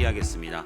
동의하겠습니다.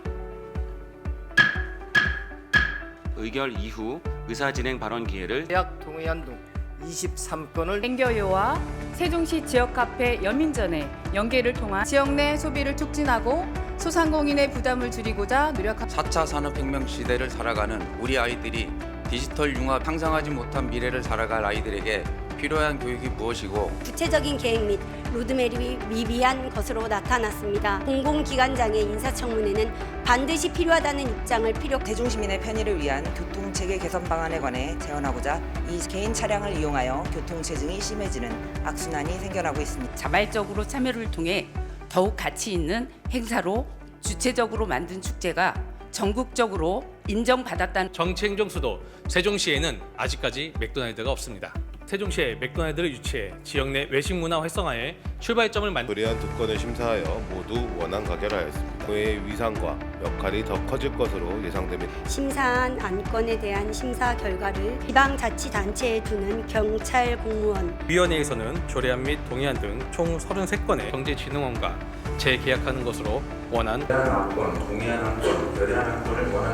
의결 이후 의사 진행 발언 기회를 대학 동의안 등 23건을 땡겨요와 세종시 지역카페 연민전에 연계를 통한 지역 내 소비를 촉진하고 소상공인의 부담을 줄이고자 노력합니다. 4차 산업혁명 시대를 살아가는 우리 아이들이 디지털 융합 상상하지 못한 미래를 살아갈 아이들에게 필요한 교육이 무엇이고 구체적인 계획 및 로드맵이 미비한 것으로 나타났습니다. 공공기관장의 인사청문회는 반드시 필요하다는 입장을 필요 대중시민의 편의를 위한 교통체계 개선 방안에 관해 제언하고자 이 개인 차량을 이용하여 교통체증이 심해지는 악순환이 생겨나고 있습니다. 자발적으로 참여를 통해 더욱 가치 있는 행사로 주체적으로 만든 축제가 전국적으로 인정받았다는 정치 행정 수도 세종시에는 아직까지 맥도날드가 없습니다. 세종시에 맥도날드를 유치해 지역 내 외식 문화 활성화에 출발점을 만 불이한 두 건을 심사하여 모두 원안 가결하였습니다. 그의 위상과 역할이 더 커질 것으로 예상됩니다. 심사한 안건에 대한 심사 결과를 지방자치단체에 두는 경찰 공무원 위원회에서는 조례안 및 동의안 등 총 33건의 경제진흥원과 재계약하는 것으로 원안 한 건, 동의안 한 건, 결의안 한 건을 원한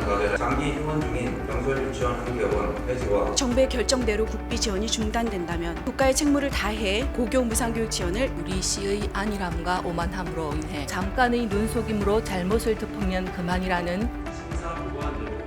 휴원 중인 병설 유치원 한개원 폐지와 정부의 결정대로 국비 지원이 중단된다면 국가의 책무를 다해 고교 무상교육 지원을 우리 시의 안일함과 오만함으로 인해 잠깐의 눈속임으로 잘못을 덮으면 그만이라는 심사 보고한 내용